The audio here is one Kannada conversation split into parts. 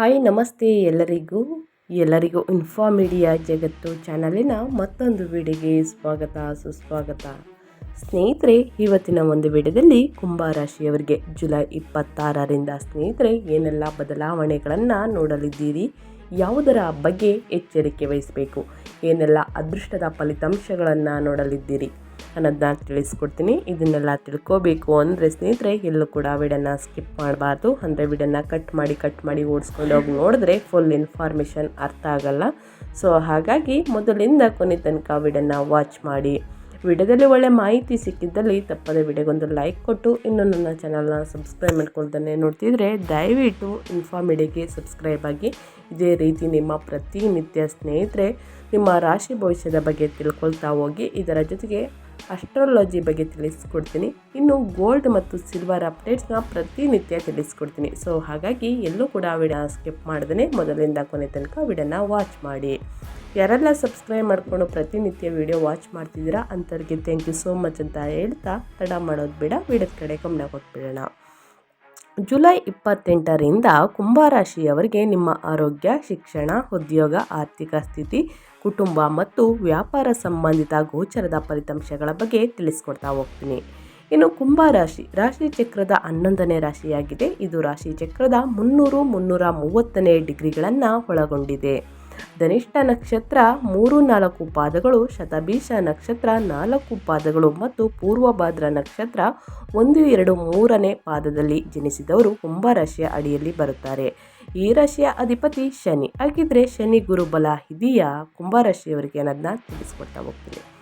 ಹಾಯ್, ನಮಸ್ತೆ ಎಲ್ಲರಿಗೂ. ಎಲ್ಲರಿಗೂ ಇನ್ಫಾಮೀಡಿಯಾ ಜಗತ್ತು ಚಾನಲಿನ ಮತ್ತೊಂದು ವಿಡಿಯೋಗೆ ಸ್ವಾಗತ, ಸುಸ್ವಾಗತ. ಸ್ನೇಹಿತರೆ, ಇವತ್ತಿನ ಒಂದು ವಿಡಿಯೋದಲ್ಲಿ ಕುಂಭರಾಶಿಯವರಿಗೆ ಜುಲೈ ಇಪ್ಪತ್ತಾರರಿಂದ ಸ್ನೇಹಿತರೆ, ಏನೆಲ್ಲ ಬದಲಾವಣೆಗಳನ್ನು ನೋಡಲಿದ್ದೀರಿ, ಯಾವುದರ ಬಗ್ಗೆ ಎಚ್ಚರಿಕೆ ವಹಿಸಬೇಕು, ಏನೆಲ್ಲ ಅದೃಷ್ಟದ ಫಲಿತಾಂಶಗಳನ್ನು ನೋಡಲಿದ್ದೀರಿ ಅನ್ನೋದನ್ನ ತಿಳಿಸ್ಕೊಡ್ತೀನಿ. ಇದನ್ನೆಲ್ಲ ತಿಳ್ಕೋಬೇಕು ಅಂದರೆ ಸ್ನೇಹಿತರೆ, ಎಲ್ಲೂ ಕೂಡ ವಿಡನ್ನ ಸ್ಕಿಪ್ ಮಾಡಬಾರ್ದು. ಅಂದರೆ ವಿಡನ್ನ ಕಟ್ ಮಾಡಿ ಕಟ್ ಮಾಡಿ ಓಡಿಸ್ಕೊಂಡು ಹೋಗಿ ನೋಡಿದ್ರೆ ಫುಲ್ ಇನ್ಫಾರ್ಮೇಷನ್ ಅರ್ಥ ಆಗಲ್ಲ. ಸೊ, ಹಾಗಾಗಿ ಮೊದಲಿಂದ ಕೊನೆ ತನಕ ವಿಡನ್ನು ವಾಚ್ ಮಾಡಿ. ವಿಡಿಯೋದಲ್ಲಿ ಒಳ್ಳೆ ಮಾಹಿತಿ ಸಿಕ್ಕಿದ್ದಲ್ಲಿ ತಪ್ಪದೆ ವಿಡಿಯೋಗೊಂದು ಲೈಕ್ ಕೊಟ್ಟು, ಇನ್ನು ನನ್ನ ಚಾನಲ್ನ ಸಬ್ಸ್ಕ್ರೈಬ್ ಮಾಡ್ಕೊಳ್ತಾನೆ ನೋಡ್ತಿದ್ರೆ ದಯವಿಟ್ಟು ಇನ್ಫಾರ್ಮಿಡಿಗೆ ಸಬ್ಸ್ಕ್ರೈಬ್ ಆಗಿ. ಇದೇ ರೀತಿ ನಿಮ್ಮ ಪ್ರತಿನಿತ್ಯ ಸ್ನೇಹಿತರೆ ನಿಮ್ಮ ರಾಶಿ ಭವಿಷ್ಯದ ಬಗ್ಗೆ ತಿಳ್ಕೊಳ್ತಾ ಹೋಗಿ, ಇದರ ಜೊತೆಗೆ ಅಸ್ಟ್ರಾಲಜಿ ಬಗ್ಗೆ ತಿಳಿಸ್ಕೊಡ್ತೀನಿ. ಇನ್ನು ಗೋಲ್ಡ್ ಮತ್ತು ಸಿಲ್ವರ್ ಅಪ್ಡೇಟ್ಸ್ನ ಪ್ರತಿನಿತ್ಯ ತಿಳಿಸ್ಕೊಡ್ತೀನಿ. ಸೊ ಹಾಗಾಗಿ ಎಲ್ಲೂ ಕೂಡ ವಿಡಿಯೋ ಸ್ಕಿಪ್ ಮಾಡ್ದೇ ಮೊದಲಿಂದ ಕೊನೆ ತನಕ ವಿಡಿಯೋನ ವಾಚ್ ಮಾಡಿ. ಯಾರೆಲ್ಲ ಸಬ್ಸ್ಕ್ರೈಬ್ ಮಾಡಿಕೊಂಡು ಪ್ರತಿನಿತ್ಯ ವಿಡಿಯೋ ವಾಚ್ ಮಾಡ್ತಿದ್ದೀರಾ ಅಂಥವ್ರಿಗೆ ಥ್ಯಾಂಕ್ ಯು ಸೋ ಮಚ್ ಅಂತ ಹೇಳ್ತಾ ತಡ ಮಾಡೋದು ಬೇಡ. ವಿಡಿಯೋದ ಕಡೆ ಗಮನ ಕೊಟ್ಬಿಡೋಣ. ಜುಲೈ ಇಪ್ಪತ್ತೆಂಟರಿಂದ ಕುಂಭರಾಶಿಯವರಿಗೆ ನಿಮ್ಮ ಆರೋಗ್ಯ, ಶಿಕ್ಷಣ, ಉದ್ಯೋಗ, ಆರ್ಥಿಕ ಸ್ಥಿತಿ, ಕುಟುಂಬ ಮತ್ತು ವ್ಯಾಪಾರ ಸಂಬಂಧಿತ ಗೋಚರದ ಫಲಿತಾಂಶಗಳ ಬಗ್ಗೆ ತಿಳಿಸ್ಕೊಡ್ತಾ ಹೋಗ್ತೀನಿ. ಇನ್ನು ಕುಂಭರಾಶಿ, ರಾಶಿ ಚಕ್ರದ ಹನ್ನೊಂದನೇ ರಾಶಿಯಾಗಿದೆ. ಇದು ರಾಶಿ ಚಕ್ರದ ಮುನ್ನೂರು ಮುನ್ನೂರ ಮೂವತ್ತನೇ ಡಿಗ್ರಿಗಳನ್ನು ಒಳಗೊಂಡಿದೆ. ಧನಿಷ್ಠ ನಕ್ಷತ್ರ ಮೂರು ನಾಲ್ಕು ಪಾದಗಳು, ಶತಭೀಷ ನಕ್ಷತ್ರ ನಾಲ್ಕು ಪಾದಗಳು ಮತ್ತು ಪೂರ್ವಭಾದ್ರ ನಕ್ಷತ್ರ ಒಂದು, ಎರಡು, ಮೂರನೇ ಪಾದದಲ್ಲಿ ಜನಿಸಿದವರು ಕುಂಭರಾಶಿಯ ಅಡಿಯಲ್ಲಿ ಬರುತ್ತಾರೆ. ಈ ರಾಶಿಯ ಅಧಿಪತಿ ಶನಿ. ಹಾಗಿದ್ರೆ ಶನಿ ಗುರುಬಲ ಇದೆಯಾ ಕುಂಭರಾಶಿಯವರಿಗೆ ಅನ್ನೋದನ್ನ ತಿಳಿಸ್ಕೊಡ್ತಾ ಹೋಗ್ತೀನಿ.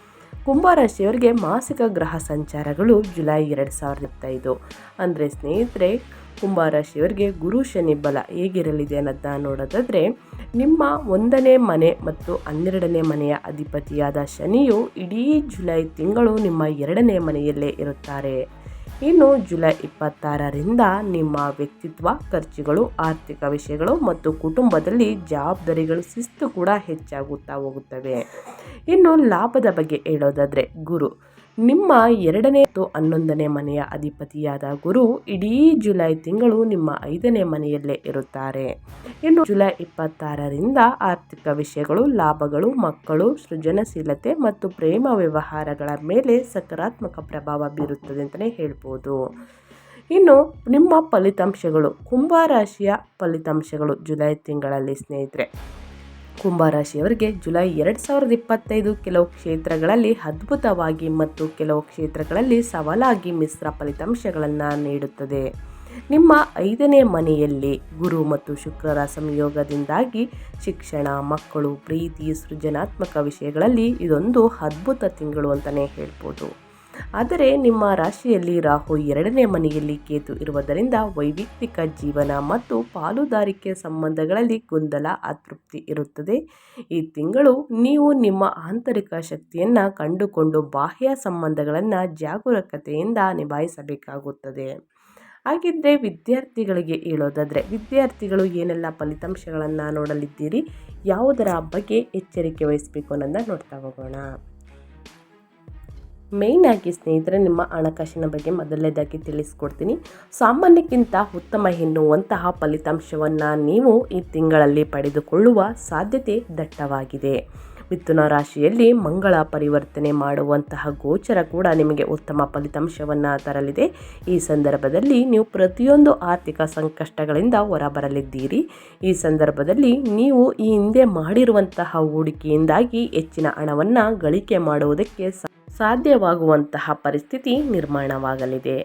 ಕುಂಭರಾಶಿಯವರಿಗೆ ಮಾಸಿಕ ಗ್ರಹ ಸಂಚಾರಗಳು ಜುಲೈ ಎರಡು ಸಾವಿರದ ಇಪ್ಪತ್ತೈದು. ಅಂದರೆ ಸ್ನೇಹಿತರೆ ಕುಂಭರಾಶಿಯವರಿಗೆ ಗುರು ಶನಿ ಬಲ ಹೇಗಿರಲಿದೆ ಅನ್ನೋದನ್ನ ನೋಡೋದಾದರೆ, ನಿಮ್ಮ ಒಂದನೇ ಮನೆ ಮತ್ತು ಹನ್ನೆರಡನೇ ಮನೆಯ ಅಧಿಪತಿಯಾದ ಶನಿಯು ಇಡೀ ಜುಲೈ ತಿಂಗಳು ನಿಮ್ಮ ಎರಡನೇ ಮನೆಯಲ್ಲೇ ಇರುತ್ತಾರೆ. ಇನ್ನು ಜುಲೈ ಇಪ್ಪತ್ತಾರರಿಂದ ನಿಮ್ಮ ವ್ಯಕ್ತಿತ್ವ, ಖರ್ಚುಗಳು, ಆರ್ಥಿಕ ವಿಷಯಗಳು ಮತ್ತು ಕುಟುಂಬದಲ್ಲಿ ಜವಾಬ್ದಾರಿಗಳು ಶಿಸ್ತು ಕೂಡ ಹೆಚ್ಚಾಗುತ್ತಾ ಹೋಗುತ್ತವೆ. ಇನ್ನು ಲಾಭದ ಬಗ್ಗೆ ಹೇಳೋದಾದರೆ, ಗುರು ನಿಮ್ಮ ಎರಡನೇ ಮತ್ತು ಹನ್ನೊಂದನೇ ಮನೆಯ ಅಧಿಪತಿಯಾದ ಗುರು ಇಡೀ ಜುಲೈ ತಿಂಗಳು ನಿಮ್ಮ ಐದನೇ ಮನೆಯಲ್ಲೇ ಇರುತ್ತಾರೆ. ಇನ್ನು ಜುಲೈ ಇಪ್ಪತ್ತಾರರಿಂದ ಆರ್ಥಿಕ ವಿಷಯಗಳು, ಲಾಭಗಳು, ಮಕ್ಕಳು, ಸೃಜನಶೀಲತೆ ಮತ್ತು ಪ್ರೇಮ ವ್ಯವಹಾರಗಳ ಮೇಲೆ ಸಕಾರಾತ್ಮಕ ಪ್ರಭಾವ ಬೀರುತ್ತದೆ ಅಂತಲೇ ಹೇಳ್ಬೋದು. ಇನ್ನು ನಿಮ್ಮ ಫಲಿತಾಂಶಗಳು, ಕುಂಭ ರಾಶಿಯ ಫಲಿತಾಂಶಗಳು ಜುಲೈ ತಿಂಗಳಲ್ಲಿ ಸ್ನೇಹಿತರೆ ಕುಂಭರಾಶಿಯವರಿಗೆ ಜುಲೈ ಎರಡು ಸಾವಿರದ ಇಪ್ಪತ್ತೈದು ಕೆಲವು ಕ್ಷೇತ್ರಗಳಲ್ಲಿ ಅದ್ಭುತವಾಗಿ ಮತ್ತು ಕೆಲವು ಕ್ಷೇತ್ರಗಳಲ್ಲಿ ಸವಾಲಾಗಿ ಮಿಶ್ರ ಫಲಿತಾಂಶಗಳನ್ನು ನೀಡುತ್ತದೆ. ನಿಮ್ಮ ಐದನೇ ಮನೆಯಲ್ಲಿ ಗುರು ಮತ್ತು ಶುಕ್ರರ ಸಂಯೋಗದಿಂದಾಗಿ ಶಿಕ್ಷಣ, ಮಕ್ಕಳು, ಪ್ರೀತಿ, ಸೃಜನಾತ್ಮಕ ವಿಷಯಗಳಲ್ಲಿ ಇದೊಂದು ಅದ್ಭುತ ತಿಂಗಳು ಅಂತಲೇ ಹೇಳ್ಬೋದು. ಆದರೆ ನಿಮ್ಮ ರಾಶಿಯಲ್ಲಿ ರಾಹು ಎರಡನೇ ಮನೆಯಲ್ಲಿ ಕೇತು ಇರುವುದರಿಂದ ವೈಯಕ್ತಿಕ ಜೀವನ ಮತ್ತು ಪಾಲುದಾರಿಕೆ ಸಂಬಂಧಗಳಲ್ಲಿ ಗೊಂದಲ, ಅತೃಪ್ತಿ ಇರುತ್ತದೆ. ಈ ತಿಂಗಳು ನೀವು ನಿಮ್ಮ ಆಂತರಿಕ ಶಕ್ತಿಯನ್ನು ಕಂಡುಕೊಂಡು ಬಾಹ್ಯ ಸಂಬಂಧಗಳನ್ನು ಜಾಗರೂಕತೆಯಿಂದ ನಿಭಾಯಿಸಬೇಕಾಗುತ್ತದೆ. ಹಾಗಿದ್ದರೆ ವಿದ್ಯಾರ್ಥಿಗಳಿಗೆ ಹೇಳೋದಾದರೆ, ವಿದ್ಯಾರ್ಥಿಗಳು ಏನೆಲ್ಲ ಫಲಿತಾಂಶಗಳನ್ನು ನೋಡಲಿದ್ದೀರಿ, ಯಾವುದರ ಬಗ್ಗೆ ಎಚ್ಚರಿಕೆ ವಹಿಸಬೇಕು ಅನ್ನೋದನ್ನ ನೋಡ್ತಾ ಹೋಗೋಣ. ಮೇಯ್ನ್ ಆಗಿ ಸ್ನೇಹಿತರೆ, ನಿಮ್ಮ ಹಣಕಾಸಿನ ಬಗ್ಗೆ ಮೊದಲನೇದಾಗಿ ತಿಳಿಸ್ಕೊಡ್ತೀನಿ. ಸಾಮಾನ್ಯಕ್ಕಿಂತ ಉತ್ತಮ ಎನ್ನುವಂತಹ ಫಲಿತಾಂಶವನ್ನು ನೀವು ಈ ತಿಂಗಳಲ್ಲಿ ಪಡೆದುಕೊಳ್ಳುವ ಸಾಧ್ಯತೆ ದಟ್ಟವಾಗಿದೆ. ಮಿಥುನ ರಾಶಿಯಲ್ಲಿ ಮಂಗಳ ಪರಿವರ್ತನೆ ಮಾಡುವಂತಹ ಗೋಚರ ಕೂಡ ನಿಮಗೆ ಉತ್ತಮ ಫಲಿತಾಂಶವನ್ನು ತರಲಿದೆ. ಈ ಸಂದರ್ಭದಲ್ಲಿ ನೀವು ಪ್ರತಿಯೊಂದು ಆರ್ಥಿಕ ಸಂಕಷ್ಟಗಳಿಂದ ಹೊರಬರಲಿದ್ದೀರಿ. ಈ ಸಂದರ್ಭದಲ್ಲಿ ನೀವು ಈ ಹಿಂದೆ ಮಾಡಿರುವಂತಹ ಹೂಡಿಕೆಯಿಂದಾಗಿ ಹೆಚ್ಚಿನ ಹಣವನ್ನು ಗಳಿಕೆ ಮಾಡುವುದಕ್ಕೆ ಸಾಧ್ಯವಾಗುವಂತಹ ಪರಿಸ್ಥಿತಿ ನಿರ್ಮಾಣವಾಗಲಿದೆ.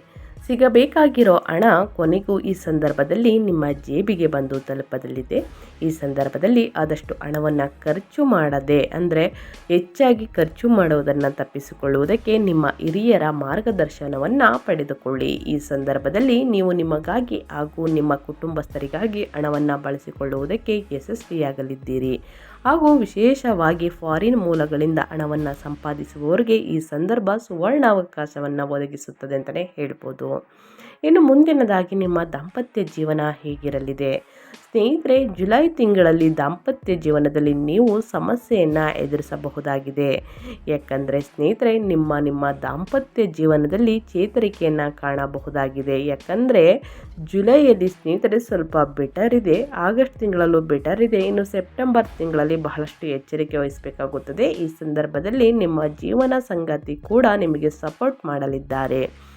ಸಿಗಬೇಕಾಗಿರೋ ಹಣ ಕೊನೆಗೂ ಈ ಸಂದರ್ಭದಲ್ಲಿ ನಿಮ್ಮ ಜೇಬಿಗೆ ಬಂದು ತಲುಪದಲ್ಲಿದೆ. ಈ ಸಂದರ್ಭದಲ್ಲಿ ಆದಷ್ಟು ಹಣವನ್ನು ಖರ್ಚು ಮಾಡದೆ, ಅಂದರೆ ಹೆಚ್ಚಾಗಿ ಖರ್ಚು ಮಾಡುವುದನ್ನು ತಪ್ಪಿಸಿಕೊಳ್ಳುವುದಕ್ಕೆ ನಿಮ್ಮ ಹಿರಿಯರ ಮಾರ್ಗದರ್ಶನವನ್ನು ಪಡೆದುಕೊಳ್ಳಿ. ಈ ಸಂದರ್ಭದಲ್ಲಿ ನೀವು ನಿಮಗಾಗಿ ಹಾಗೂ ನಿಮ್ಮ ಕುಟುಂಬಸ್ಥರಿಗಾಗಿ ಹಣವನ್ನು ಬಳಸಿಕೊಳ್ಳುವುದಕ್ಕೆ ಯಶಸ್ವಿಯಾಗಲಿದ್ದೀರಿ. ಹಾಗೂ ವಿಶೇಷವಾಗಿ ಫಾರಿನ್ ಮೂಲಗಳಿಂದ ಹಣವನ್ನು ಸಂಪಾದಿಸುವವರಿಗೆ ಈ ಸಂದರ್ಭ ಸುವರ್ಣಾವಕಾಶವನ್ನು ಒದಗಿಸುತ್ತದೆ ಅಂತಲೇ ಹೇಳ್ಬೋದು. ಇನ್ನು ಮುಂದಿನದಾಗಿ ನಿಮ್ಮ ದಾಂಪತ್ಯ ಜೀವನ ಹೇಗಿರಲಿದೆ? ಸ್ನೇಹಿತರೆ, ಜುಲೈ ತಿಂಗಳಲ್ಲಿ ದಾಂಪತ್ಯ ಜೀವನದಲ್ಲಿ ನೀವು ಸಮಸ್ಯೆಯನ್ನು ಎದುರಿಸಬಹುದಾಗಿದೆ. ಯಾಕಂದರೆ ಸ್ನೇಹಿತರೆ, ನಿಮ್ಮ ನಿಮ್ಮ ದಾಂಪತ್ಯ ಜೀವನದಲ್ಲಿ ಚೇತರಿಕೆಯನ್ನು ಕಾಣಬಹುದಾಗಿದೆ. ಯಾಕಂದರೆ ಜುಲೈಯಲ್ಲಿ ಸ್ನೇಹಿತರೆ ಸ್ವಲ್ಪ ಬೆಟರ್ ಇದೆ. ಆಗಸ್ಟ್ ತಿಂಗಳಲ್ಲೂ ಬೆಟರ್ ಇದೆ. ಇನ್ನು ಸೆಪ್ಟೆಂಬರ್ ತಿಂಗಳಲ್ಲಿ ಬಹಳಷ್ಟು ಎಚ್ಚರಿಕೆ ವಹಿಸಬೇಕಾಗುತ್ತದೆ. ಈ ಸಂದರ್ಭದಲ್ಲಿ ನಿಮ್ಮ ಜೀವನ ಸಂಗಾತಿ ಕೂಡ ನಿಮಗೆ ಸಪೋರ್ಟ್ ಮಾಡಲಿದ್ದಾರೆ.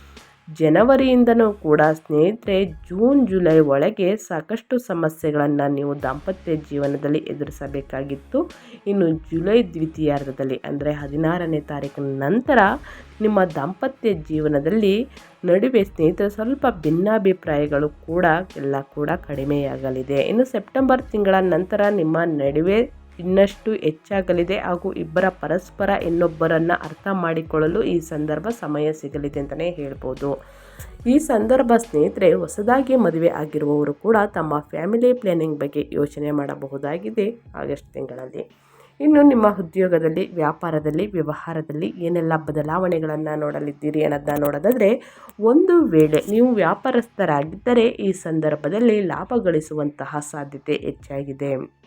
ಜನವರಿಯಿಂದನೂ ಕೂಡ ಸ್ನೇಹಿತರೆ, ಜೂನ್, ಜುಲೈ ಒಳಗೆ ಸಾಕಷ್ಟು ಸಮಸ್ಯೆಗಳನ್ನು ನೀವು ದಾಂಪತ್ಯ ಜೀವನದಲ್ಲಿ ಎದುರಿಸಬೇಕಾಗಿತ್ತು. ಇನ್ನು ಜುಲೈ ದ್ವಿತೀಯಾರ್ಧದಲ್ಲಿ ಅಂದರೆ ಹದಿನಾರನೇ ತಾರೀಕಿನ ನಂತರ ನಿಮ್ಮ ದಾಂಪತ್ಯ ಜೀವನದಲ್ಲಿ ನಡುವೆ ಸ್ನೇಹಿತರ ಸ್ವಲ್ಪ ಭಿನ್ನಾಭಿಪ್ರಾಯಗಳು ಕೂಡ ಎಲ್ಲ ಕೂಡ ಕಡಿಮೆಯಾಗಲಿದೆ. ಇನ್ನು ಸೆಪ್ಟೆಂಬರ್ ತಿಂಗಳ ನಂತರ ನಿಮ್ಮ ನಡುವೆ ಇನ್ನಷ್ಟು ಹೆಚ್ಚಾಗಲಿದೆ ಹಾಗೂ ಇಬ್ಬರ ಪರಸ್ಪರ ಇನ್ನೊಬ್ಬರನ್ನು ಅರ್ಥ ಮಾಡಿಕೊಳ್ಳಲು ಈ ಸಂದರ್ಭ ಸಮಯ ಸಿಗಲಿದೆ ಅಂತಲೇ ಹೇಳ್ಬೋದು. ಈ ಸಂದರ್ಭ ಸ್ನೇಹಿತರೆ, ಹೊಸದಾಗಿ ಮದುವೆ ಆಗಿರುವವರು ಕೂಡ ತಮ್ಮ ಫ್ಯಾಮಿಲಿ ಪ್ಲಾನಿಂಗ್ ಬಗ್ಗೆ ಯೋಚನೆ ಮಾಡಬಹುದಾಗಿದೆ ಆಗಸ್ಟ್ ತಿಂಗಳಲ್ಲಿ. ಇನ್ನು ನಿಮ್ಮ ಉದ್ಯೋಗದಲ್ಲಿ, ವ್ಯಾಪಾರದಲ್ಲಿ, ವ್ಯವಹಾರದಲ್ಲಿ ಏನೆಲ್ಲ ಬದಲಾವಣೆಗಳನ್ನು ನೋಡಲಿದ್ದೀರಿ ಅನ್ನೋದನ್ನ ನೋಡೋದಾದರೆ, ಒಂದು ವೇಳೆ ನೀವು ವ್ಯಾಪಾರಸ್ಥರಾಗಿದ್ದರೆ ಈ ಸಂದರ್ಭದಲ್ಲಿ ಲಾಭ ಗಳಿಸುವಂತಹ ಸಾಧ್ಯತೆ ಹೆಚ್ಚಾಗಿದೆ.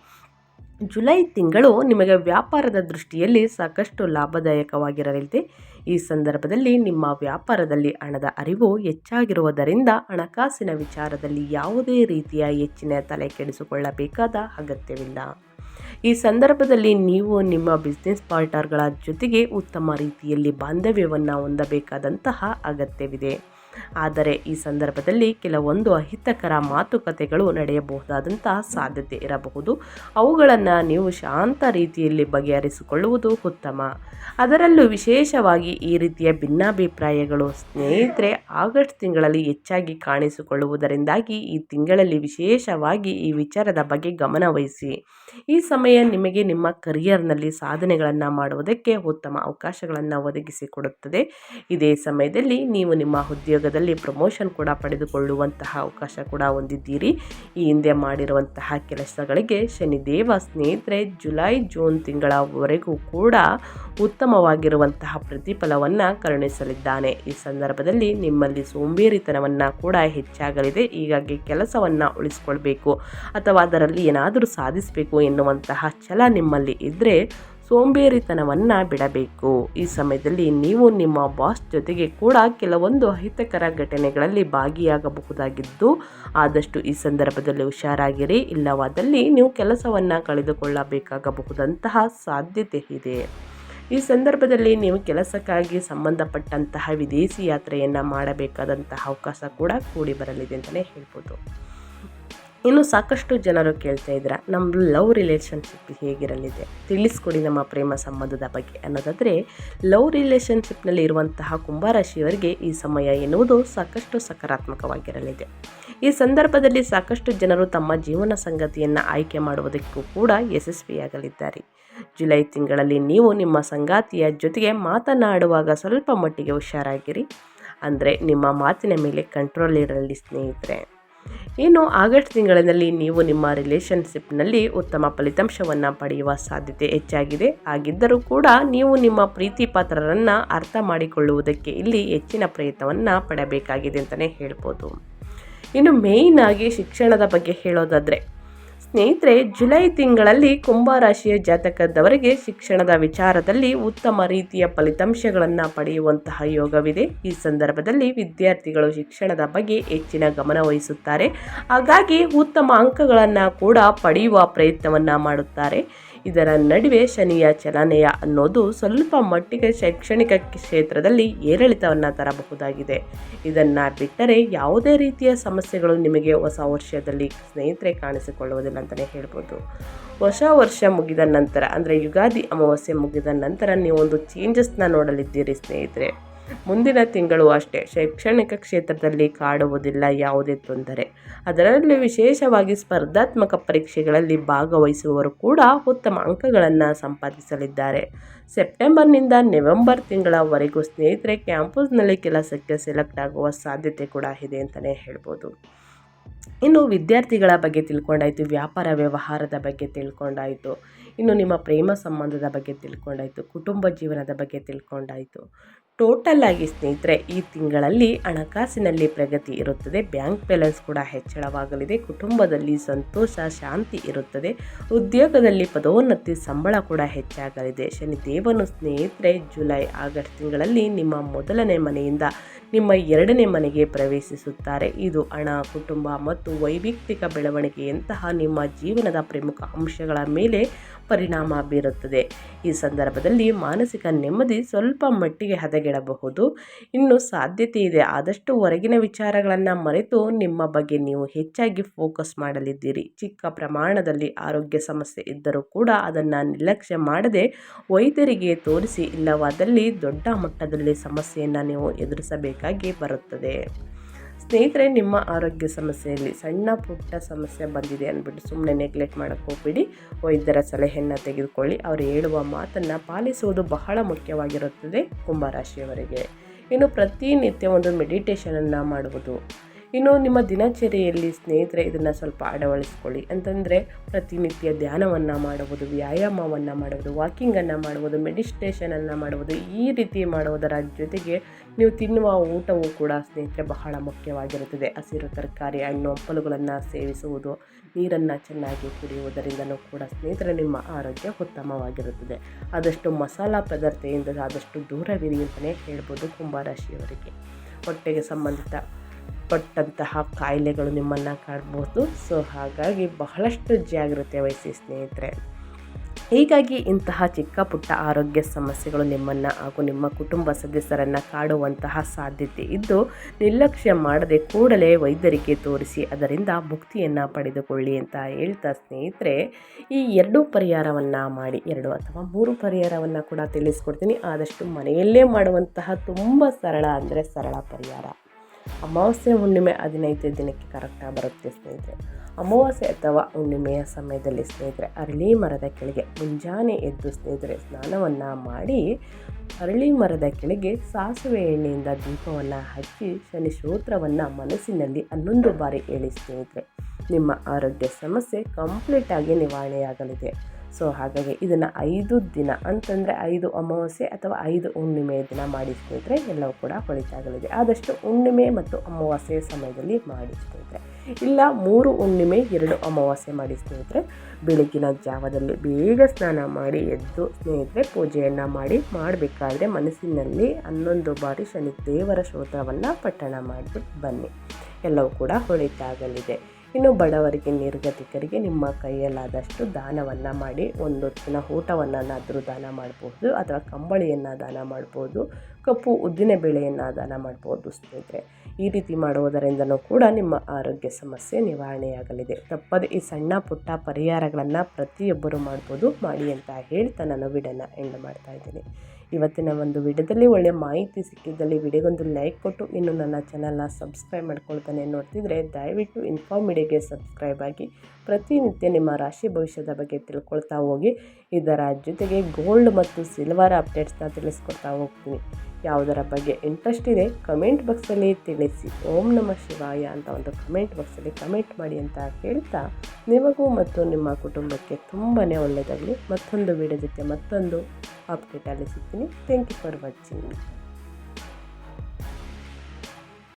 ಜುಲೈ ತಿಂಗಳು ನಿಮಗೆ ವ್ಯಾಪಾರದ ದೃಷ್ಟಿಯಲ್ಲಿ ಸಾಕಷ್ಟು ಲಾಭದಾಯಕವಾಗಿರಲಿದೆ. ಈ ಸಂದರ್ಭದಲ್ಲಿ ನಿಮ್ಮ ವ್ಯಾಪಾರದಲ್ಲಿ ಹಣದ ಅರಿವು ಹೆಚ್ಚಾಗಿರುವುದರಿಂದ ಹಣಕಾಸಿನ ವಿಚಾರದಲ್ಲಿ ಯಾವುದೇ ರೀತಿಯ ಹೆಚ್ಚಿನ ತಲೆ ಕೆಡಿಸಿಕೊಳ್ಳಬೇಕಾದ ಅಗತ್ಯವಿಲ್ಲ. ಈ ಸಂದರ್ಭದಲ್ಲಿ ನೀವು ನಿಮ್ಮ ಬಿಸ್ನೆಸ್ ಪಾರ್ಟ್ನರ್ಗಳ ಜೊತೆಗೆ ಉತ್ತಮ ರೀತಿಯಲ್ಲಿ ಬಾಂಧವ್ಯವನ್ನು ಹೊಂದಬೇಕಾದಂತಹ ಅಗತ್ಯವಿದೆ. ಆದರೆ ಈ ಸಂದರ್ಭದಲ್ಲಿ ಕೆಲವೊಂದು ಅಹಿತಕರ ಮಾತುಕತೆಗಳು ನಡೆಯಬಹುದಾದಂತಹ ಸಾಧ್ಯತೆ ಇರಬಹುದು. ಅವುಗಳನ್ನು ನೀವು ಶಾಂತ ರೀತಿಯಲ್ಲಿ ಬಗೆಹರಿಸಿಕೊಳ್ಳುವುದು ಉತ್ತಮ. ಅದರಲ್ಲೂ ವಿಶೇಷವಾಗಿ ಈ ರೀತಿಯ ಭಿನ್ನಾಭಿಪ್ರಾಯಗಳು ಸ್ನೇಹಿತರೆ ಆಗಸ್ಟ್ ತಿಂಗಳಲ್ಲಿ ಹೆಚ್ಚಾಗಿ ಕಾಣಿಸಿಕೊಳ್ಳುವುದರಿಂದಾಗಿ ಈ ತಿಂಗಳಲ್ಲಿ ವಿಶೇಷವಾಗಿ ಈ ವಿಚಾರದ ಬಗ್ಗೆ ಗಮನವಹಿಸಿ ಈ ಸಮಯ ನಿಮಗೆ ನಿಮ್ಮ ಕರಿಯರ್ನಲ್ಲಿ ಸಾಧನೆಗಳನ್ನು ಮಾಡುವುದಕ್ಕೆ ಉತ್ತಮ ಅವಕಾಶಗಳನ್ನು ಒದಗಿಸಿಕೊಡುತ್ತದೆ. ಇದೇ ಸಮಯದಲ್ಲಿ ನೀವು ನಿಮ್ಮ ಉದ್ಯೋಗದಲ್ಲಿ ಪ್ರಮೋಷನ್ ಕೂಡ ಪಡೆದುಕೊಳ್ಳುವಂತಹ ಅವಕಾಶ ಕೂಡ ಹೊಂದಿದ್ದೀರಿ. ಈ ಹಿಂದೆ ಮಾಡಿರುವಂತಹ ಕೆಲಸಗಳಿಗೆ ಶನಿದೇವ ಸ್ನೇಹಿತರೆ, ಜುಲೈ, ಜೂನ್ ತಿಂಗಳವರೆಗೂ ಕೂಡ ಉತ್ತಮವಾಗಿರುವಂತಹ ಪ್ರತಿಫಲವನ್ನು ಕರುಣಿಸಲಿದ್ದಾನೆ. ಈ ಸಂದರ್ಭದಲ್ಲಿ ನಿಮ್ಮಲ್ಲಿ ಸೋಂಬೇರಿತನವನ್ನು ಕೂಡ ಹೆಚ್ಚಾಗಲಿದೆ. ಹೀಗಾಗಿ ಕೆಲಸವನ್ನು ಉಳಿಸ್ಕೊಳ್ಬೇಕು. ಅಥವಾ ಅದರಲ್ಲಿ ಏನಾದರೂ ಸಾಧಿಸಬೇಕು ಎನ್ನುವಂತಹ ಛಲ ನಿಮ್ಮಲ್ಲಿ ಇದ್ದರೆ ಸೋಂಬೇರಿತನವನ್ನು ಬಿಡಬೇಕು. ಈ ಸಮಯದಲ್ಲಿ ನೀವು ನಿಮ್ಮ ಬಾಸ್ ಜೊತೆಗೆ ಕೂಡ ಕೆಲವೊಂದು ಅಹಿತಕರ ಘಟನೆಗಳಲ್ಲಿ ಭಾಗಿಯಾಗಬಹುದಾಗಿದ್ದು, ಆದಷ್ಟು ಈ ಸಂದರ್ಭದಲ್ಲಿ ಹುಷಾರಾಗಿರಿ. ಇಲ್ಲವಾದಲ್ಲಿ ನೀವು ಕೆಲಸವನ್ನು ಕಳೆದುಕೊಳ್ಳಬೇಕಾಗಬಹುದಂತಹ ಸಾಧ್ಯತೆ ಇದೆ. ಈ ಸಂದರ್ಭದಲ್ಲಿ ನೀವು ಕೆಲಸಕ್ಕಾಗಿ ಸಂಬಂಧಪಟ್ಟಂತಹ ವಿದೇಶಿ ಯಾತ್ರೆಯನ್ನು ಮಾಡಬೇಕಾದಂತಹ ಅವಕಾಶ ಕೂಡ ಕೂಡಿ ಬರಲಿದೆ ಅಂತಲೇ ಹೇಳ್ಬೋದು. ಇನ್ನು ಸಾಕಷ್ಟು ಜನರು ಕೇಳ್ತಾ ಇದ್ರ ನಮ್ಮ ಲವ್ ರಿಲೇಷನ್ಶಿಪ್ ಹೇಗಿರಲಿದೆ? ತಿಳಿಸ್ಕೊಡಿ ನಮ್ಮ ಪ್ರೇಮ ಸಂಬಂಧದ ಬಗ್ಗೆ ಅನ್ನೋದಾದರೆ, ಲವ್ ರಿಲೇಷನ್ಶಿಪ್ನಲ್ಲಿ ಇರುವಂತಹ ಕುಂಭರಾಶಿಯವರಿಗೆ ಈ ಸಮಯ ಎನ್ನುವುದು ಸಾಕಷ್ಟು ಸಕಾರಾತ್ಮಕವಾಗಿರಲಿದೆ. ಈ ಸಂದರ್ಭದಲ್ಲಿ ಸಾಕಷ್ಟು ಜನರು ತಮ್ಮ ಜೀವನ ಸಂಗತಿಯನ್ನು ಆಯ್ಕೆ ಮಾಡುವುದಕ್ಕೂ ಕೂಡ ಯಶಸ್ವಿಯಾಗಲಿದ್ದಾರೆ. ಜುಲೈ ತಿಂಗಳಲ್ಲಿ ನೀವು ನಿಮ್ಮ ಸಂಗಾತಿಯ ಜೊತೆಗೆ ಮಾತನಾಡುವಾಗ ಸ್ವಲ್ಪ ಮಟ್ಟಿಗೆ ಹುಷಾರಾಗಿರಿ. ಅಂದರೆ ನಿಮ್ಮ ಮಾತಿನ ಮೇಲೆ ಕಂಟ್ರೋಲ್ ಇರಲಿ ಸ್ನೇಹಿತರೆ. ಇನ್ನು ಆಗಸ್ಟ್ ತಿಂಗಳಿನಲ್ಲಿ ನೀವು ನಿಮ್ಮ ರಿಲೇಷನ್ಶಿಪ್ನಲ್ಲಿ ಉತ್ತಮ ಫಲಿತಾಂಶವನ್ನು ಪಡೆಯುವ ಸಾಧ್ಯತೆ ಹೆಚ್ಚಾಗಿದೆ. ಹಾಗಿದ್ದರೂ ಕೂಡ ನೀವು ನಿಮ್ಮ ಪ್ರೀತಿ ಪಾತ್ರರನ್ನು ಅರ್ಥ ಮಾಡಿಕೊಳ್ಳುವುದಕ್ಕೆ ಇಲ್ಲಿ ಹೆಚ್ಚಿನ ಪ್ರಯತ್ನವನ್ನು ಪಡಬೇಕಾಗಿದೆ ಅಂತಲೇ ಹೇಳ್ಬೋದು. ಇನ್ನು ಆಗಿ ಶಿಕ್ಷಣದ ಬಗ್ಗೆ ಹೇಳೋದಾದರೆ ಸ್ನೇಹಿತರೆ, ಜುಲೈ ತಿಂಗಳಲ್ಲಿ ಕುಂಭರಾಶಿಯ ಜಾತಕದವರಿಗೆ ಶಿಕ್ಷಣದ ವಿಚಾರದಲ್ಲಿ ಉತ್ತಮ ರೀತಿಯ ಫಲಿತಾಂಶಗಳನ್ನು ಪಡೆಯುವಂತಹ ಯೋಗವಿದೆ. ಈ ಸಂದರ್ಭದಲ್ಲಿ ವಿದ್ಯಾರ್ಥಿಗಳು ಶಿಕ್ಷಣದ ಬಗ್ಗೆ ಹೆಚ್ಚಿನ ಗಮನ ವಹಿಸುತ್ತಾರೆ. ಹಾಗಾಗಿ ಉತ್ತಮ ಅಂಕಗಳನ್ನು ಕೂಡ ಪಡೆಯುವ ಪ್ರಯತ್ನವನ್ನು ಮಾಡುತ್ತಾರೆ. ಇದರ ನಡುವೆ ಶನಿಯ ಚಲನೆಯ ಅನ್ನೋದು ಸ್ವಲ್ಪ ಮಟ್ಟಿಗೆ ಶೈಕ್ಷಣಿಕ ಕ್ಷೇತ್ರದಲ್ಲಿ ಏರಿಳಿತವನ್ನು ತರಬಹುದಾಗಿದೆ. ಇದನ್ನು ಬಿಟ್ಟರೆ ಯಾವುದೇ ರೀತಿಯ ಸಮಸ್ಯೆಗಳು ನಿಮಗೆ ಹೊಸ ವರ್ಷದಲ್ಲಿ ಸ್ನೇಹಿತರೆ ಕಾಣಿಸಿಕೊಳ್ಳುವುದಿಲ್ಲ ಅಂತಲೇ ಹೇಳ್ಬೋದು. ಹೊಸ ವರ್ಷ ಮುಗಿದ ನಂತರ ಅಂದರೆ ಯುಗಾದಿ ಅಮಾವಾಸ್ಯೆ ಮುಗಿದ ನಂತರ ನೀವು ಒಂದು ಚೇಂಜಸ್ನ ನೋಡಲಿದ್ದೀರಿ ಸ್ನೇಹಿತರೆ. ಮುಂದಿನ ತಿಂಗಳು ಅಷ್ಟೇ. ಶೈಕ್ಷಣಿಕ ಕ್ಷೇತ್ರದಲ್ಲಿ ಕಾಡುವುದಿಲ್ಲ, ಯಾವುದೇ ತೊಂದರೆ. ಅದರಲ್ಲಿ ವಿಶೇಷವಾಗಿ ಸ್ಪರ್ಧಾತ್ಮಕ ಪರೀಕ್ಷೆಗಳಲ್ಲಿ ಭಾಗವಹಿಸುವವರು ಕೂಡ ಉತ್ತಮ ಅಂಕಗಳನ್ನು ಸಂಪಾದಿಸಲಿದ್ದಾರೆ. ಸೆಪ್ಟೆಂಬರ್ನಿಂದ ನವೆಂಬರ್ ತಿಂಗಳವರೆಗೂ ಸ್ನೇಹಿತರೆ, ಕ್ಯಾಂಪಸ್ನಲ್ಲಿ ಕೆಲಸಕ್ಕೆ ಸೆಲೆಕ್ಟ್ ಆಗುವ ಸಾಧ್ಯತೆ ಕೂಡ ಇದೆ ಅಂತಲೇ ಹೇಳ್ಬೋದು. ಇನ್ನು ವಿದ್ಯಾರ್ಥಿಗಳ ಬಗ್ಗೆ ತಿಳ್ಕೊಂಡಾಯಿತು, ವ್ಯಾಪಾರ ವ್ಯವಹಾರದ ಬಗ್ಗೆ ತಿಳ್ಕೊಂಡಾಯಿತು, ಇನ್ನು ನಿಮ್ಮ ಪ್ರೇಮ ಸಂಬಂಧದ ಬಗ್ಗೆ ತಿಳ್ಕೊಂಡಾಯಿತು, ಕುಟುಂಬ ಜೀವನದ ಬಗ್ಗೆ ತಿಳ್ಕೊಂಡಾಯಿತು. ಟೋಟಲ್ ಆಗಿ ಸ್ನೇಹಿತರೆ, ಈ ತಿಂಗಳಲ್ಲಿ ಹಣಕಾಸಿನಲ್ಲಿ ಪ್ರಗತಿ ಇರುತ್ತದೆ. ಬ್ಯಾಂಕ್ ಬ್ಯಾಲೆನ್ಸ್ ಕೂಡ ಹೆಚ್ಚಳವಾಗಲಿದೆ. ಕುಟುಂಬದಲ್ಲಿ ಸಂತೋಷ, ಶಾಂತಿ ಇರುತ್ತದೆ. ಉದ್ಯೋಗದಲ್ಲಿ ಪದೋನ್ನತಿ, ಸಂಬಳ ಕೂಡ ಹೆಚ್ಚಾಗಲಿದೆ. ಶನಿ ದೇವನು ಸ್ನೇಹಿತರೆ, ಜುಲೈ ಆಗಸ್ಟ್ ತಿಂಗಳಲ್ಲಿ ನಿಮ್ಮ ಮೊದಲನೇ ಮನೆಯಿಂದ ನಿಮ್ಮ ಎರಡನೇ ಮನೆಗೆ ಪ್ರವೇಶಿಸುತ್ತಾರೆ. ಇದು ಹಣ, ಕುಟುಂಬ ಮತ್ತು ವೈಯಕ್ತಿಕ ಬೆಳವಣಿಗೆಯಂತಹ ನಿಮ್ಮ ಜೀವನದ ಪ್ರಮುಖ ಅಂಶಗಳ ಮೇಲೆ ಪರಿಣಾಮ ಬೀರುತ್ತದೆ. ಈ ಸಂದರ್ಭದಲ್ಲಿ ಮಾನಸಿಕ ನೆಮ್ಮದಿ ಸ್ವಲ್ಪ ಮಟ್ಟಿಗೆ ಹದಗೆಡಬಹುದು ಇನ್ನು ಸಾಧ್ಯತೆ ಇದೆ. ಆದಷ್ಟು ಹೊರಗಿನ ವಿಚಾರಗಳನ್ನು ಮರೆತು ನಿಮ್ಮ ಬಗ್ಗೆ ನೀವು ಹೆಚ್ಚಾಗಿ ಫೋಕಸ್ ಮಾಡಲಿದ್ದೀರಿ. ಚಿಕ್ಕ ಪ್ರಮಾಣದಲ್ಲಿ ಆರೋಗ್ಯ ಸಮಸ್ಯೆ ಇದ್ದರೂ ಕೂಡ ಅದನ್ನು ನಿರ್ಲಕ್ಷ್ಯ ಮಾಡದೆ ವೈದ್ಯರಿಗೆ ತೋರಿಸಿ ಇಲ್ಲವಾದಲ್ಲಿ ದೊಡ್ಡ ಮಟ್ಟದಲ್ಲಿ ಸಮಸ್ಯೆಯನ್ನು ನೀವು ಎದುರಿಸಬೇಕಾಗಿ ಬರುತ್ತದೆ. ಸ್ನೇಹಿತರೆ, ನಿಮ್ಮ ಆರೋಗ್ಯ ಸಮಸ್ಯೆಯಲ್ಲಿ ಸಣ್ಣ ಪುಟ್ಟ ಸಮಸ್ಯೆ ಬಂದಿದೆ ಅಂದ್ಬಿಟ್ಟು ಸುಮ್ಮನೆ ನೆಗ್ಲೆಕ್ಟ್ ಮಾಡೋಕ್ಕೆ ಹೋಗ್ಬಿಡಿ. ವೈದ್ಯರ ಸಲಹೆಯನ್ನು ತೆಗೆದುಕೊಳ್ಳಿ. ಅವರು ಹೇಳುವ ಮಾತನ್ನು ಪಾಲಿಸುವುದು ಬಹಳ ಮುಖ್ಯವಾಗಿರುತ್ತದೆ ಕುಂಭರಾಶಿಯವರಿಗೆ. ಇನ್ನು ಪ್ರತಿನಿತ್ಯ ಒಂದು ಮೆಡಿಟೇಷನನ್ನು ಮಾಡುವುದು. ಇನ್ನು ನಿಮ್ಮ ದಿನಚರಿಯಲ್ಲಿ ಸ್ನೇಹಿತರೆ, ಇದನ್ನು ಸ್ವಲ್ಪ ಅಳವಡಿಸ್ಕೊಳ್ಳಿ. ಅಂತಂದರೆ ಪ್ರತಿನಿತ್ಯ ಧ್ಯಾನವನ್ನು ಮಾಡುವುದು, ವ್ಯಾಯಾಮವನ್ನು ಮಾಡುವುದು ವಾಕಿಂಗನ್ನು ಮಾಡುವುದು ಮೆಡಿಟೇಷನನ್ನು ಮಾಡುವುದು, ಈ ರೀತಿ ಮಾಡುವುದರ ಜೊತೆಗೆ ನೀವು ತಿನ್ನುವ ಊಟವೂ ಕೂಡ ಸ್ನೇಹಿತರೆ ಬಹಳ ಮುಖ್ಯವಾಗಿರುತ್ತದೆ. ಹಸಿರು ತರಕಾರಿ, ಹಣ್ಣು, ಹಂಪಲುಗಳನ್ನು ಸೇವಿಸುವುದು, ನೀರನ್ನು ಚೆನ್ನಾಗಿ ಕುಡಿಯುವುದರಿಂದಲೂ ಕೂಡ ಸ್ನೇಹಿತರೆ ನಿಮ್ಮ ಆರೋಗ್ಯ ಉತ್ತಮವಾಗಿರುತ್ತದೆ. ಆದಷ್ಟು ಮಸಾಲ ಪದಾರ್ಥದಿಂದ ಆದಷ್ಟು ದೂರವಿರಿ ಅಂತಲೇ ಹೇಳ್ಬೋದು ಕುಂಭರಾಶಿಯವರಿಗೆ ಹೊಟ್ಟೆಗೆ ಸಂಬಂಧಿತ ಪಟ್ಟಂತಹ ಕಾಯಿಲೆಗಳು ನಿಮ್ಮನ್ನು ಕಾಣ್ಬೋದು. ಸೊ ಹಾಗಾಗಿ ಬಹಳಷ್ಟು ಜಾಗ್ರತೆ ವಹಿಸಿ ಸ್ನೇಹಿತರೆ. ಹೀಗಾಗಿ ಇಂತಹ ಚಿಕ್ಕ ಪುಟ್ಟ ಆರೋಗ್ಯ ಸಮಸ್ಯೆಗಳು ನಿಮ್ಮನ್ನು ಹಾಗೂ ನಿಮ್ಮ ಕುಟುಂಬ ಸದಸ್ಯರನ್ನು ಕಾಡುವಂತಹ ಸಾಧ್ಯತೆ ಇದ್ದು ನಿರ್ಲಕ್ಷ್ಯ ಮಾಡದೆ ಕೂಡಲೇ ವೈದ್ಯರಿಗೆ ತೋರಿಸಿ ಅದರಿಂದ ಮುಕ್ತಿಯನ್ನು ಪಡೆದುಕೊಳ್ಳಿ ಅಂತ ಹೇಳ್ತಾ ಸ್ನೇಹಿತರೆ, ಈ ಎರಡು ಪರಿಹಾರವನ್ನು ಮಾಡಿ, ಎರಡು ಅಥವಾ ಮೂರು ಪರಿಹಾರವನ್ನು ಕೂಡ ತಿಳಿಸ್ಕೊಡ್ತೀನಿ. ಆದಷ್ಟು ಮನೆಯಲ್ಲೇ ಮಾಡುವಂತಹ ತುಂಬ ಸರಳ ಅಂದರೆ ಸರಳ ಪರಿಹಾರ. ಅಮಾವಾಸ್ಯೆ ಹುಣ್ಣಿಮೆ ಹದಿನೈದು ದಿನಕ್ಕೆ ಕರೆಕ್ಟಾಗಿ ಬರುತ್ತೆ ಸ್ನೇಹಿತರೆ. ಅಮಾವಾಸ್ಯೆ ಅಥವಾ ಹುಣ್ಣಿಮೆಯ ಸಮಯದಲ್ಲಿ ಸ್ನೇಹಿತರೆ, ಅರಳಿ ಮರದ ಕೆಳಗೆ ಮುಂಜಾನೆ ಎದ್ದು ಸ್ನೇಹಿತರೆ ಸ್ನಾನವನ್ನು ಮಾಡಿ, ಅರಳಿ ಮರದ ಕೆಳಗೆ ಸಾಸಿವೆ ಎಣ್ಣೆಯಿಂದ ದೀಪವನ್ನು ಹಚ್ಚಿ ಶನಿ ಶೋತ್ರವನ್ನು ಮನಸ್ಸಿನಲ್ಲಿ ಹನ್ನೊಂದು ಬಾರಿ ಹೇಳಿ ಸ್ನೇಹಿತರೆ, ನಿಮ್ಮ ಆರೋಗ್ಯ ಸಮಸ್ಯೆ ಕಂಪ್ಲೀಟಾಗಿ ನಿವಾರಣೆಯಾಗಲಿದೆ. ಸೊ ಹಾಗಾಗಿ ಇದನ್ನು ಐದು ದಿನ ಅಂತಂದರೆ ಐದು ಅಮಾವಾಸ್ಯೆ ಅಥವಾ ಐದು ಹುಣ್ಣಿಮೆ ದಿನ ಮಾಡಿ ಸ್ನೇಹಿತರೆ ಎಲ್ಲವೂ ಕೂಡ ಒಳಿತಾಗಲಿದೆ ಆದಷ್ಟು ಹುಣ್ಣಿಮೆ ಮತ್ತು ಅಮಾವಾಸ್ಯೆ ಸಮಯದಲ್ಲಿ ಮಾಡಿ ಇಲ್ಲ, ಮೂರು ಹುಣ್ಣಿಮೆ, ಎರಡು ಅಮಾವಾಸ್ಯೆ ಮಾಡಿ ಸ್ನೇಹಿತರೆ ಬೆಳಗಿನ ಜಾವದಲ್ಲಿ ಬೇಗ ಸ್ನಾನ ಮಾಡಿ ಎದ್ದು ಸ್ನೇಹಿತರೆ ಪೂಜೆಯನ್ನು ಮಾಡಿ ಮಾಡಬೇಕಾದ್ರೆ ಮನಸ್ಸಿನಲ್ಲಿ ಹನ್ನೊಂದು ಬಾರಿ ಶನಿ ದೇವರ ಶ್ರೋತ್ರವನ್ನು ಪಠಣ ಮಾಡಿಬಿಟ್ಟು ಬನ್ನಿ. ಎಲ್ಲವೂ ಕೂಡ ಒಳಿತಾಗಲಿದೆ ಇನ್ನು ಬಡವರಿಗೆ, ನಿರ್ಗತಿಕರಿಗೆ ನಿಮ್ಮ ಕೈಯಲ್ಲಾದಷ್ಟು ದಾನವನ್ನು ಮಾಡಿ, ಒಂದು ಹೊತ್ತಿನ ಊಟವನ್ನಾದರೂ ದಾನ ಮಾಡ್ಬೋದು, ಅಥವಾ ಕಂಬಳಿಯನ್ನು ದಾನ ಮಾಡ್ಬೋದು, ಕಪ್ಪು ಉದ್ದಿನ ಬೇಳೆಯನ್ನು ದಾನ ಮಾಡ್ಬೋದು ಸ್ನೇಹಿತರೆ. ಈ ರೀತಿ ಮಾಡುವುದರಿಂದನೂ ಕೂಡ ನಿಮ್ಮ ಆರೋಗ್ಯ ಸಮಸ್ಯೆ ನಿವಾರಣೆಯಾಗಲಿದೆ. ತಪ್ಪದೆ ಈ ಸಣ್ಣ ಪುಟ್ಟ ಪರಿಹಾರಗಳನ್ನು ಪ್ರತಿಯೊಬ್ಬರು ಮಾಡ್ಬೋದು, ಮಾಡಿ ಅಂತ ಹೇಳ್ತಾ ನಾನು ವಿಡನ್ನು ಎಂಡ್ ಮಾಡ್ತಾ ಇದ್ದೀನಿ. ಇವತ್ತಿನ ಒಂದು ವಿಡಿಯೋದಲ್ಲಿ ಒಳ್ಳೆಯ ಮಾಹಿತಿ ಸಿಕ್ಕಿದ್ದಲ್ಲಿ ವಿಡಿಯೋಗೊಂದು ಲೈಕ್ ಕೊಟ್ಟು, ಇನ್ನು ನನ್ನ ಚಾನಲ್ನ ಸಬ್ಸ್ಕ್ರೈಬ್ ಮಾಡ್ಕೊಳ್ತಾನೆ ನೋಡ್ತಿದ್ರೆ ದಯವಿಟ್ಟು ಇನ್ಫಾರ್ಮ್ ಮೀಡಿಯಾಗೆ ಸಬ್ಸ್ಕ್ರೈಬ್ ಆಗಿ ಪ್ರತಿನಿತ್ಯ ನಿಮ್ಮ ರಾಶಿ ಭವಿಷ್ಯದ ಬಗ್ಗೆ ತಿಳ್ಕೊಳ್ತಾ ಹೋಗಿ, ಇದರ ಜೊತೆಗೆ ಗೋಲ್ಡ್ ಮತ್ತು ಸಿಲ್ವರ್ ಅಪ್ಡೇಟ್ಸ್ನ ತಿಳಿಸ್ಕೊಳ್ತಾ ಹೋಗ್ತೀನಿ. ಯಾವುದರ ಬಗ್ಗೆ ಇಂಟ್ರೆಸ್ಟ್ ಇದೆ ಕಮೆಂಟ್ ಬಾಕ್ಸಲ್ಲಿ ತಿಳಿಸಿ. ಓಂ ನಮ ಶಿವಾಯ ಅಂತ ಒಂದು ಕಮೆಂಟ್ ಬಾಕ್ಸಲ್ಲಿ ಕಮೆಂಟ್ ಮಾಡಿ ಅಂತ ಹೇಳ್ತಾ, ನಿಮಗೂ ಮತ್ತು ನಿಮ್ಮ ಕುಟುಂಬಕ್ಕೆ ತುಂಬಾ ಒಳ್ಳೆಯದಾಗಲಿ. ಮತ್ತೊಂದು ವಿಡಿಯೋ ಜೊತೆ ಮತ್ತೊಂದು ಅಪ್ಡೇಟಲ್ಲಿ ಸಿಗ್ತೀನಿ. Thank you for watching